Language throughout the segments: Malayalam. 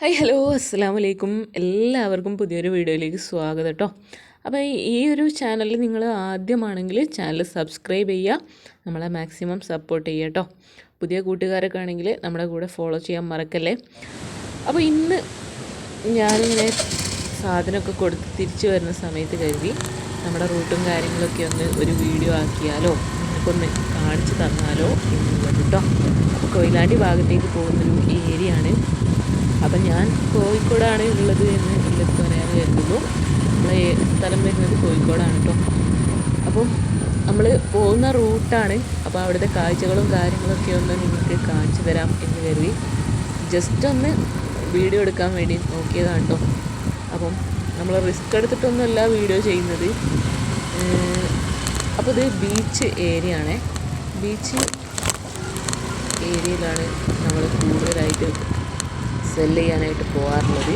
ഹായ് ഹലോ അസ്സാം വലൈക്കും എല്ലാവർക്കും പുതിയൊരു വീഡിയോയിലേക്ക് സ്വാഗതം കേട്ടോ. അപ്പോൾ ഈ ഒരു ചാനൽ നിങ്ങൾ ആദ്യമാണെങ്കിൽ ചാനൽ സബ്സ്ക്രൈബ് ചെയ്യുക. നമ്മളെ മാക്സിമം സപ്പോർട്ട് ചെയ്യുക കേട്ടോ. പുതിയ കൂട്ടുകാരൊക്കെ ആണെങ്കിൽ നമ്മുടെ കൂടെ ഫോളോ ചെയ്യാൻ മറക്കല്ലേ? അപ്പോൾ ഇന്ന് ഞാനിങ്ങനെ സാധനമൊക്കെ കൊടുത്ത് തിരിച്ചു വരുന്ന സമയത്ത് കരുതി നമ്മുടെ റൂട്ടും കാര്യങ്ങളൊക്കെ ഒന്ന് ഒരു വീഡിയോ ആക്കിയാലോ? നിങ്ങൾക്കൊന്ന് കാണിച്ചു തന്നാലോ എന്നുള്ളത് കേട്ടോ. കൊയിലാണ്ടി ഭാഗത്തേക്ക് പോകുന്നൊരു ഏരിയ ആണ്. അപ്പം ഞാൻ കോഴിക്കോടാണ് ഉള്ളത് എന്ന് എല്ലാവർക്കും പറയാൻ കരുതുന്നു. നമ്മളെ സ്ഥലം വരുന്നത് കോഴിക്കോടാണ് കേട്ടോ അപ്പം നമ്മൾ പോകുന്ന റൂട്ടാണ്. അപ്പോൾ അവിടുത്തെ കാഴ്ചകളും കാര്യങ്ങളൊക്കെ ഒന്ന് നിങ്ങൾക്ക് കാണിച്ചു തരാം എന്ന് കരുതി. ജസ്റ്റ് ഒന്ന് വീഡിയോ എടുക്കാൻ വേണ്ടി നോക്കിയതാണ് കേട്ടോ അപ്പം നമ്മൾ റിസ്ക് എടുത്തിട്ടൊന്നുമല്ല വീഡിയോ ചെയ്യുന്നത്. അപ്പോൾ ഇത് ബീച്ച് ഏരിയ ആണേ ബീച്ച് ഏരിയയിലാണ് നമ്മൾ കൂടുതലായിട്ട് സെല്ല് ചെയ്യാനായിട്ട് പോകാറുള്ളത്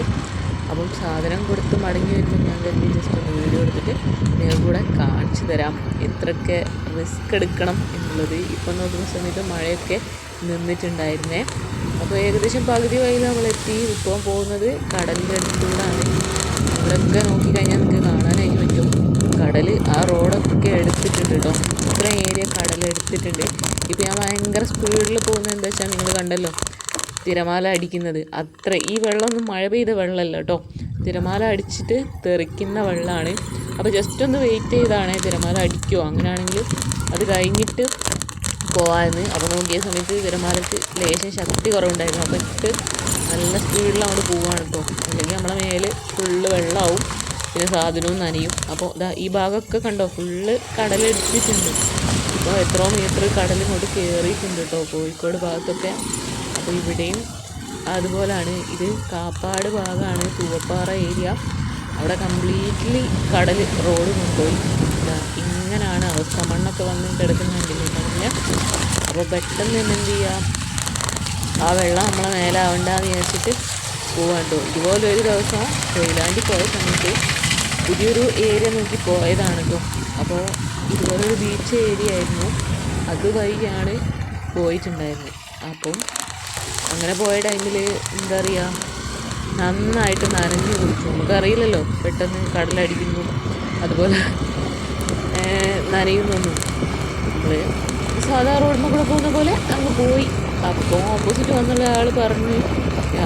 അപ്പം സാധനം കൊടുത്ത് മടങ്ങി വരുമ്പോൾ ഞാൻ കരുതി ജസ്റ്റ് ഒന്ന് വീഡിയോ എടുത്തിട്ട് നിങ്ങൾ കൂടെ കാണിച്ചു തരാം എത്രയൊക്കെ റിസ്ക് എടുക്കണം എന്നുള്ളത്. ഇപ്പം നോക്കുന്ന സമയത്ത് മഴയൊക്കെ നിന്നിട്ടുണ്ടായിരുന്നേ. അപ്പോൾ ഏകദേശം പകുതി വഴിയിൽ നമ്മളെത്തി ഇപ്പോൾ പോകുന്നത് കടലിന്റെ അടുത്തൂടാണ് ഇവിടെയൊക്കെ നോക്കിക്കഴിഞ്ഞാൽ നിങ്ങൾക്ക് കാണാനായിട്ട് പറ്റും. കടൽ ആ റോഡൊക്കെ എടുത്തിട്ടുണ്ട് കേട്ടോ. ഇത്ര ഏരിയ കടൽ എടുത്തിട്ടുണ്ട്. ഇപ്പോൾ ഞാൻ ഭയങ്കര സ്പീഡിൽ പോകുന്നത് എന്താ വെച്ചാൽ നിങ്ങൾ കണ്ടല്ലോ. തിരമാല അടിക്കുന്നത്. അത്ര. ഈ വെള്ളമൊന്നും മഴ പെയ്ത വെള്ളമല്ല കേട്ടോ. തിരമാല അടിച്ചിട്ട് തെറിക്കുന്ന വെള്ളമാണ് അപ്പോൾ ജസ്റ്റ് ഒന്ന് വെയിറ്റ് ചെയ്താണ് തിരമാല അടിക്കുമോ അങ്ങനെയാണെങ്കിൽ അത് കഴിഞ്ഞിട്ട് പോകാമെന്ന് അപ്പോൾ നോക്കിയ സമയത്ത് തിരമാലയ്ക്ക് ലേശം ശക്തി കുറവുണ്ടായിരുന്നു. അപ്പോൾ ഇട്ട് നല്ല സ്പീഡിൽ അങ്ങോട്ട് പോവുകയാണ് കേട്ടോ. അല്ലെങ്കിൽ നമ്മളെ മേൽ ഫുള്ള് വെള്ളമാവും പിന്നെ സാധനവും നനയും. അപ്പോൾ ഇതാ ഈ ഭാഗമൊക്കെ കണ്ടോ? ഫുള്ള് കടലെടുത്തിട്ടുണ്ട്. അപ്പോൾ എത്രയോ മീറ്റർ കടൽ ഇങ്ങോട്ട് കയറിയിട്ടുണ്ട് കേട്ടോ. കോഴിക്കോട് ഭാഗത്തൊക്കെ. അപ്പോൾ ഇവിടെയും അതുപോലാണ്. ഇത് കാപ്പാട് ഭാഗമാണ് തൂവപ്പാറ ഏരിയ. അവിടെ കംപ്ലീറ്റ്ലി കടൽ റോഡ് കൊണ്ടുപോയി. ഇങ്ങനെയാണ് അവസ്ഥ. മണ്ണൊക്കെ വന്ന് കിടക്കുന്നുണ്ടെങ്കിൽ കടലിൽ അപ്പോൾ പെട്ടെന്ന് തന്നെ എന്ത് ചെയ്യുക ആ വെള്ളം നമ്മളെ മേലാവണ്ടെന്ന് വിചാരിച്ചിട്ട് പോവാണ്ടോ ഇതുപോലെ ഒരു ദിവസം കൊയിലാണ്ടി പോയ സമയത്ത് പുതിയൊരു ഏരിയ നോക്കി പോയതാണ് കേട്ടോ. അപ്പോൾ ഇതുപോലൊരു ബീച്ച് ഏരിയ ആയിരുന്നു. അത് അതുവഴിയാണ് പോയിട്ടുണ്ടായിരുന്നത്. അപ്പം അങ്ങനെ പോയ ടൈമിൽ എന്താ പറയുക നന്നായിട്ട് നനഞ്ഞ് കുടിച്ചു നമുക്കറിയില്ലല്ലോ പെട്ടെന്ന് കടലടിക്കുന്നു അതുപോലെ നനയുന്നൊന്നും നമ്മൾ സാധാ റോഡിൽ കൂടെ പോകുന്ന പോലെ അങ്ങ് പോയി. അപ്പോൾ ഓപ്പോസിറ്റ് വന്നുള്ള ആൾ പറഞ്ഞ്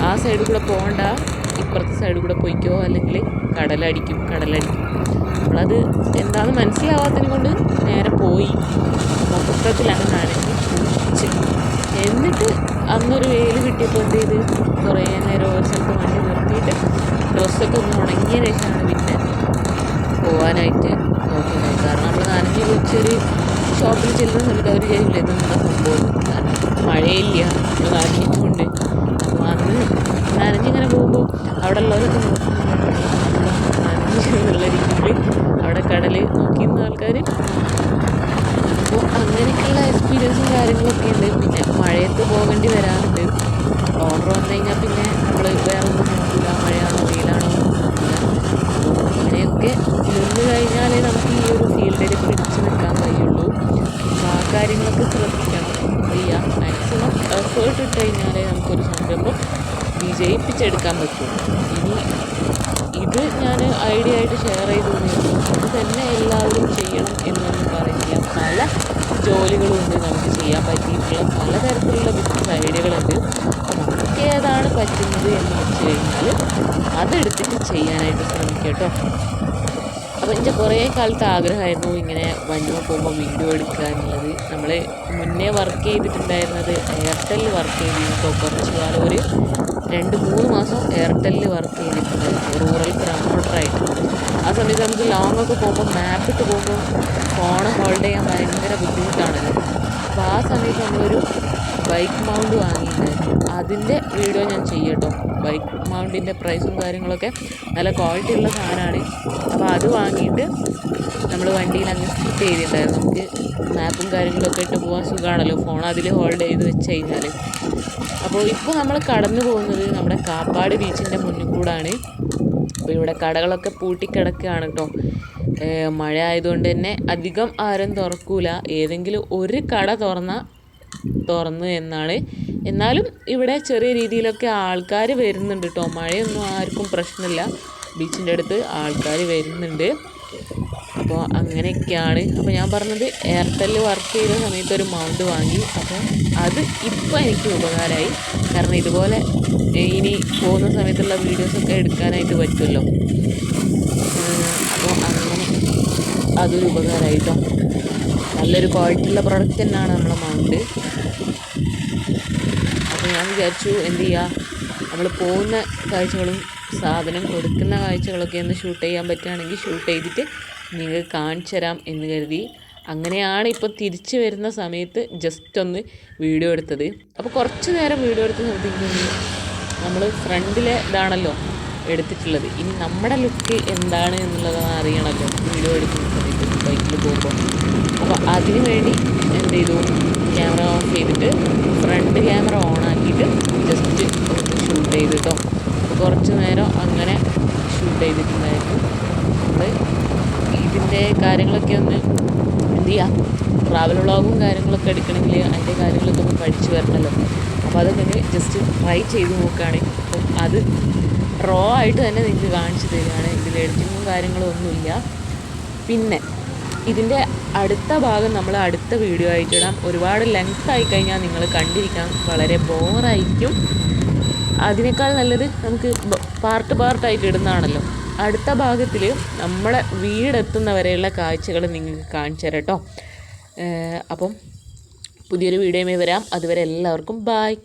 ആ സൈഡിൽ കൂടെ പോകണ്ട ഇപ്പുറത്തെ സൈഡിൽ കൂടെ പോയിക്കോ. അല്ലെങ്കിൽ കടലടിക്കും കടലടിക്കും. നമ്മളത് എന്താണെന്ന് മനസ്സിലാവാത്തതിനെ കൊണ്ട് നേരെ പോയി. മൊത്തത്തിൽ അങ്ങ് നനഞ്ഞ് കുടിച്ച് എന്നിട്ട് അന്നൊരു വെയിൽ കിട്ടിയപ്പോൾ എന്ത് ചെയ്ത് കുറേ നേരം ഒരു വണ്ടി നിർത്തിയിട്ട് ഡ്രസ്സൊക്കെ ഒന്ന് ഉണങ്ങിയ ശേഷമാണ് പിന്നെ പോകാനായിട്ട് നോക്കുന്നത്. കാരണം നമ്മൾ നനഞ്ഞ് കുറിച്ചൊരു ഷോപ്പിൽ ചെല്ലുന്ന സമയത്ത് അവർ ചെയ്യില്ല ഇതെന്താ സംഭവം? മഴയില്ല. നമ്മൾ നനഞ്ഞിട്ടുണ്ട് അപ്പോൾ അന്ന് നനഞ്ഞിങ്ങനെ പോകുമ്പോൾ അവിടെ ഉള്ളവരൊക്കെ നോക്കുന്നുണ്ട് നനഞ്ഞ് വെള്ളരിക്കുമ്പോൾ അവിടെ കടൽ നോക്കിയിരുന്ന ആൾക്കാർ എക്സ്പീരിയൻസും കാര്യങ്ങളൊക്കെ ഉണ്ട്. പിന്നെ മഴയത്ത് പോകേണ്ടി വരാറുണ്ട്. ഓർഡർ വന്നു കഴിഞ്ഞാൽ പിന്നെ നമ്മൾ വേറെ ഒന്നും നോക്കില്ല മഴയാണോ വെയിലാണോ അങ്ങനെയൊക്കെ നിന്ന് കഴിഞ്ഞാലേ നമുക്ക് ഈ ഒരു ഫീൽഡിൽ പിടിച്ച് നിൽക്കാൻ കഴിയുള്ളൂ. ആ കാര്യങ്ങളൊക്കെ ശ്രദ്ധിക്കണം. ചെയ്യാം മാക്സിമം എഫേർട്ട് ഇട്ട് കഴിഞ്ഞാലേ നമുക്കൊരു സംരംഭം വിജയിപ്പിച്ചെടുക്കാൻ പറ്റും ഇനി ഇത് ഞാൻ ഐഡിയ ആയിട്ട് ഷെയർ ചെയ്തു ഇത് തന്നെ എല്ലാവരും ചെയ്യണം എന്നൊന്നും പറയുന്നില്ല. പല ജോലികളുണ്ട് നമുക്ക് ചെയ്യാൻ പറ്റിയിട്ടുള്ള പലതരത്തിലുള്ള ബിസിനസ് ഐഡിയകളുണ്ട് നമുക്ക് ഏതാണ് പറ്റുന്നത് എന്ന് വെച്ച് കഴിഞ്ഞാൽ അതെടുത്തിട്ട് ചെയ്യാനായിട്ട് ശ്രമിക്കാം കേട്ടോ. അപ്പോൾ എന്റെ കുറേ കാലത്ത് ആഗ്രഹമായിരുന്നു ഇങ്ങനെ വണ്ടിയിൽ പോകുമ്പോൾ വീഡിയോ എടുക്കുക എന്നുള്ളത്. നമ്മൾ മുന്നേ വർക്ക് ചെയ്തിട്ടുണ്ടായിരുന്നത് എയർടെല്ലിൽ വർക്ക് ചെയ്തിരുന്നു. കുറച്ച് കാലം ഒരു രണ്ട് മൂന്ന് മാസം എയർടെല്ലിൽ വർക്ക് ചെയ്തിട്ടുണ്ടായിരുന്നു റൂറൽ പ്രൊമോട്ടറായിട്ട് ആ സമയത്ത് നമുക്ക് ലോങ്ങൊക്കെ പോകുമ്പോൾ മാപ്പിട്ട് പോകുമ്പോൾ ഫോൺ ഹോൾഡ് ചെയ്യാൻ ഭയങ്കര ബുദ്ധിമുട്ടാണല്ലോ. അപ്പോൾ ആ സമയത്ത് നമ്മളൊരു ബൈക്ക് മൗണ്ട് വാങ്ങിയിട്ടുണ്ടായിരുന്നു അതിന്റെ വീഡിയോ ഞാൻ ചെയ്യട്ടോ. ബൈക്ക് മൗണ്ടിന്റെ പ്രൈസും കാര്യങ്ങളൊക്കെ നല്ല ക്വാളിറ്റി ഉള്ള സാധനമാണ്. അപ്പോൾ അത് വാങ്ങിയിട്ട് നമ്മൾ വണ്ടിയിൽ അങ്ങ് ഫിറ്റ് ചെയ്തിട്ടുണ്ടായിരുന്നു. നമുക്ക് മാപ്പും കാര്യങ്ങളൊക്കെ ഇട്ട് പോകാൻ സുഖമാണല്ലോ ഫോൺ അതിൽ ഹോൾഡ് ചെയ്ത് വെച്ച് കഴിഞ്ഞാൽ അപ്പോൾ ഇപ്പോൾ നമ്മൾ കടന്നു പോകുന്നത് നമ്മുടെ കാപ്പാട് ബീച്ചിന്റെ മുന്നിൽ കൂടാണ്. അപ്പോൾ ഇവിടെ കടകളൊക്കെ പൂട്ടിക്കിടക്കുകയാണ് കേട്ടോ മഴ ആയതുകൊണ്ട് തന്നെ അധികം ആരും തുറക്കൂല. ഏതെങ്കിലും ഒരു കട തുറന്നാൽ തുറന്നു എന്നാണ്. എന്നാലും ഇവിടെ ചെറിയ രീതിയിലൊക്കെ ആൾക്കാർ വരുന്നുണ്ട് കേട്ടോ മഴയൊന്നും ആർക്കും പ്രശ്നമില്ല. ബീച്ചിന്റെ അടുത്ത് ആൾക്കാർ വരുന്നുണ്ട്. അപ്പോൾ അങ്ങനെയൊക്കെയാണ്. അപ്പോൾ ഞാൻ പറഞ്ഞത് എയർടെൽ വർക്ക് ചെയ്ത സമയത്ത് ഒരു മൗണ്ട് വാങ്ങി. അപ്പോൾ അത് ഇപ്പോൾ എനിക്ക് ഉപകാരമായി. കാരണം ഇതുപോലെ ഇനി പോകുന്ന സമയത്തുള്ള വീഡിയോസൊക്കെ എടുക്കാനായിട്ട് പറ്റുമല്ലോ. അതൊരു ഉപകാരമായിട്ടോ നല്ലൊരു ക്വാളിറ്റി ഉള്ള പ്രോഡക്റ്റ് തന്നെയാണ് നമ്മളെ മൗണ്ട്. അപ്പോൾ ഞാൻ വിചാരിച്ചു എന്ത് ചെയ്യുക നമ്മൾ പോകുന്ന കാഴ്ചകളും സാധനം കൊടുക്കുന്ന കാഴ്ചകളൊക്കെ ഒന്ന് ഷൂട്ട് ചെയ്യാൻ പറ്റുകയാണെങ്കിൽ ഷൂട്ട് ചെയ്തിട്ട് നിങ്ങൾക്ക് കാണിച്ചു തരാം എന്ന് കരുതി. അങ്ങനെയാണ് ഇപ്പോൾ തിരിച്ചു വരുന്ന സമയത്ത് ജസ്റ്റ് ഒന്ന് വീഡിയോ എടുത്തത്. അപ്പോൾ കുറച്ച് നേരം വീഡിയോ എടുത്ത് നിർത്തിക്കുന്നത് നമ്മൾ ഫ്രണ്ടിലെ ഇതാണല്ലോ. എടുത്തിട്ടുള്ളത്. ഇനി നമ്മുടെ ലുക്ക് എന്താണ് എന്നുള്ളത് അറിയണമല്ലോ. വീഡിയോ എടുക്കുന്ന ബൈക്കിൽ പോകുമ്പോൾ. അപ്പോൾ അതിനു വേണ്ടി എന്ത് ചെയ്തു? ക്യാമറ ഓഫ് ചെയ്തിട്ട് ഫ്രണ്ട് ക്യാമറ ഓൺ ആക്കിയിട്ട് ജസ്റ്റ് ഒന്ന് ഷൂട്ട് ചെയ്ത് കേട്ടോ കുറച്ച് നേരം അങ്ങനെ ഷൂട്ട് ചെയ്തിട്ടുണ്ടായിരുന്നു. നമ്മൾ ഇതിന്റെ കാര്യങ്ങളൊക്കെ ഒന്ന് എന്ത് ചെയ്യാം? ട്രാവൽ വ്ളോഗും കാര്യങ്ങളൊക്കെ എടുക്കണമെങ്കിൽ അതിന്റെ കാര്യങ്ങളൊക്കെ ഒന്ന് പഠിച്ചു വരണമല്ലോ. അപ്പോൾ അതൊക്കെ ജസ്റ്റ് ട്രൈ ചെയ്ത് നോക്കുകയാണെങ്കിൽ അപ്പം അത് റോ ആയിട്ട് തന്നെ നിങ്ങൾക്ക് കാണിച്ചു തരികയാണ്. ഇതിൽ എഡിറ്റിങ്ങും കാര്യങ്ങളും ഒന്നുമില്ല പിന്നെ ഇതിന്റെ അടുത്ത ഭാഗം നമ്മൾ അടുത്ത വീഡിയോ ആയിട്ട് ഇടാം. ഒരുപാട് ലെങ്ത് ആയി കഴിഞ്ഞാൽ നിങ്ങൾ കണ്ടിരിക്കാൻ വളരെ ബോറായിരിക്കും അതിനേക്കാൾ നല്ലത് നമുക്ക് പാർട്ട് പാർട്ടായിട്ട് ഇടുന്നതാണല്ലോ. അടുത്ത ഭാഗത്തിൽ നമ്മളെ വീടെത്തുന്നവരെയുള്ള കാഴ്ചകൾ നിങ്ങൾക്ക് കാണിച്ചു തരാം കേട്ടോ. അപ്പം പുതിയൊരു വീഡിയോയുമായി വരാം. അതുവരെ എല്ലാവർക്കും ബായ്